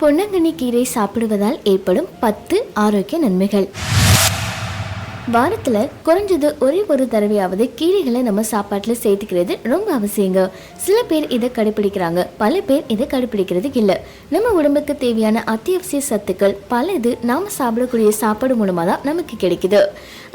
பொன்னங்கண்ணி கீரை சாப்பிடுவதால் ஏற்படும் பத்து ஆரோக்கிய நன்மைகள். வாரத்தில் குறைஞ்சது ஒரே ஒரு தடவையாவது கீரைகளை நம்ம சாப்பாட்டில் சேர்த்துக்கிறது ரொம்ப அவசியங்க. சில பேர் இதை கடைப்பிடிக்கிறாங்க பல பேர் இதை கடைப்பிடிக்கிறது இல்லை. நம்ம உடம்புக்கு தேவையான அத்தியாவசிய சத்துக்கள் பல இது நாம் சாப்பிடக்கூடிய சாப்பாடு மூலமாக தான் நமக்கு கிடைக்குது.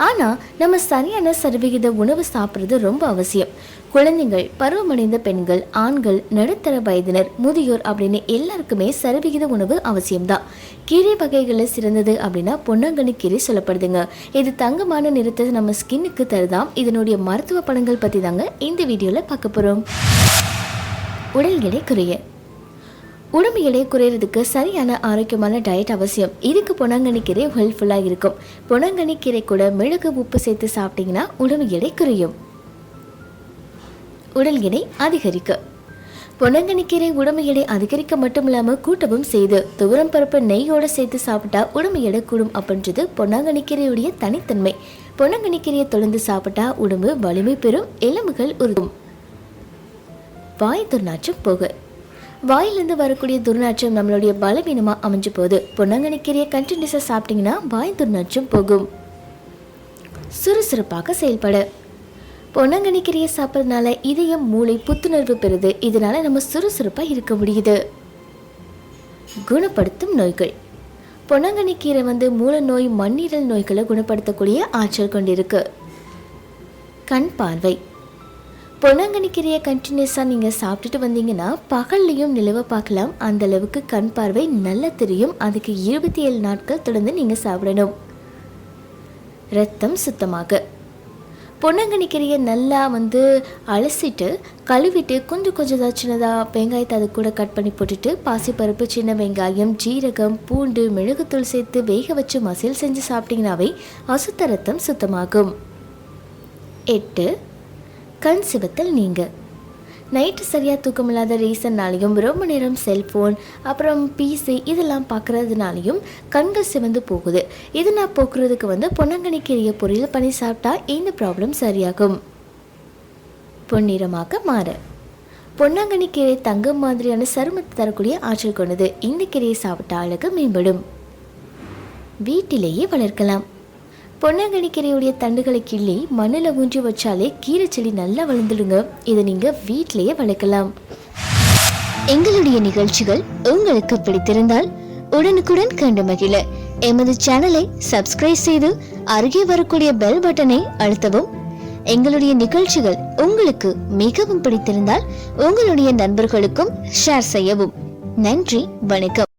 ஆனால் நம்ம சரியான சரிவிகித உணவு சாப்பிட்றது ரொம்ப அவசியம். குழந்தைகள் பருவமடைந்த பெண்கள் ஆண்கள் நடுத்தர வயதினர் முதியோர் அப்படின்னு எல்லாருக்குமே சரிவிகித உணவு அவசியம்தான். கீரை வகைகளில் சிறந்தது அப்படின்னா பொன்னாங்கண்ணி கீரை சொல்லப்படுதுங்க. இது தங்கமான நிறத்தை நம்ம ஸ்கின்னுக்கு தருதாம். இதனுடைய மருத்துவ படங்கள் பற்றி தாங்க இந்த வீடியோவில் பார்க்க போகிறோம் உடல் எடை குறைய. உடம்பு எடை குறையிறதுக்கு சரியான ஆரோக்கியமான டயட் அவசியம். இதுக்கு பொன்னாங்கண்ணி கீரை ஹெல்ப்ஃபுல்லாக இருக்கும். பொன்னாங்கண்ணி கீரை கூட மிளகு உப்பு சேர்த்து சாப்பிட்டீங்கன்னா உடம்பு எடை குறையும். உடல் எடை அதிகரிக்க. பொன்னங்கனிக்கீரை உடம்பு எடை அதிகரிக்க மட்டும் இல்லாமல் கூட்டவும் செய்து துவரம் பருப்பு நெய்யோட சேர்த்து சாப்பிட்டா உடம்பு எடை கூடும் அப்படின்றது பொன்னாங்கனிக்கீரையுடைய தனித்தன்மை. பொன்னங்கனிக்கீரையை தொடர்ந்து சாப்பிட்டா உடம்பு வலிமை பெறும் எலும்புகள் உருகும். வாய் துர்நாற்றம் போக. வாயிலிருந்து வரக்கூடிய துர்நாற்றம் நம்மளுடைய பலவீனமாக அமைஞ்சு போகுது. பொன்னாங்கனிக்கீரையை கண்டினியூஸாக சாப்பிட்டீங்கன்னா வாய் துர்நாற்றம் போகும். சுறுசுறுப்பாக செயல்பட. பொன்னாங்கண்ணி கீரையை சாப்பிட்றதுனால இதயம் மூளை புத்துணர்வு பெறுது. இதனால நம்ம சுறுசுறுப்பாக இருக்க முடியுது. குணப்படுத்தும் நோய்கள். பொன்னாங்கண்ணி கீரை வந்து மூல நோய் மண்ணீரல் நோய்களை குணப்படுத்தக்கூடிய ஆற்றல் கொண்டிருக்கு. கண் பார்வை. பொன்னாங்கண்ணி கீரையை கண்டினியூஸாக நீங்கள் சாப்பிட்டுட்டு வந்தீங்கன்னா பகல்லையும் நிலவை பார்க்கலாம். அந்த அளவுக்கு கண் பார்வை நல்லா தெரியும். அதுக்கு இருபத்தி ஏழு நாட்கள் தொடர்ந்து நீங்கள் சாப்பிடணும். ரத்தம் சுத்தமாக. பொன்னங்கண்ணி கீரையை நல்லா வந்து அலசிட்டு கழுவிட்டு கொஞ்சம் கொஞ்சம் சின்னதாக வெங்காயத்தை அது கூட கட் பண்ணி போட்டுட்டு பாசிப்பருப்பு சின்ன வெங்காயம் ஜீரகம் பூண்டு மிளகுத்தூள் சேர்த்து வேக வச்சு மசில் செஞ்சு சாப்பிட்டீங்கன்னாவே அசுத்த ரத்தம் சுத்தமாகும். எட்டு கண் சிவத்தல் நீங்கள் நைட்டு சரியாக தூக்கமில்லாத ரீசன்னாலையும் ரொம்ப நேரம் செல்ஃபோன் அப்புறம் பிசி இதெல்லாம் பார்க்குறதுனாலையும் கண்கள் சிவந்து போகுது. இது நான் போக்குறதுக்கு வந்து பொன்னங்கனி கீரையை பொரியல் பண்ணி சாப்பிட்டா இந்த ப்ராப்ளம் சரியாகும். பொன்னிறமாக மாற. பொன்னாங்கண்ணி கீரை தங்கம் மாதிரியான சருமத்தை தரக்கூடிய ஆற்றல் கொண்டது. இந்த கீரையை சாப்பிட்டா அழகு மேம்படும். வீட்டிலேயே வளர்க்கலாம். பொன்னாங்கண்ணி கீரையுடைய தண்டுகளை கிள்ளி மண்ணில் ஊன்றி வச்சாலே கீரை செடி நல்லா வளர்ந்துடுங்க. இதை நீங்கள் வீட்டிலேயே வளர்க்கலாம். எங்களுடைய நிகழ்ச்சிகள் உங்களுக்கு பிடித்திருந்தால் உடனுக்குடன் கண்டு மகிழ. எமது சேனலை சப்ஸ்கிரைப் செய்து அருகே வரக்கூடிய பெல் பட்டனை அழுத்தவும். எங்களுடைய நிகழ்ச்சிகள் உங்களுக்கு மிகவும் பிடித்திருந்தால் உங்களுடைய நண்பர்களுக்கும் ஷேர் செய்யவும். நன்றி வணக்கம்.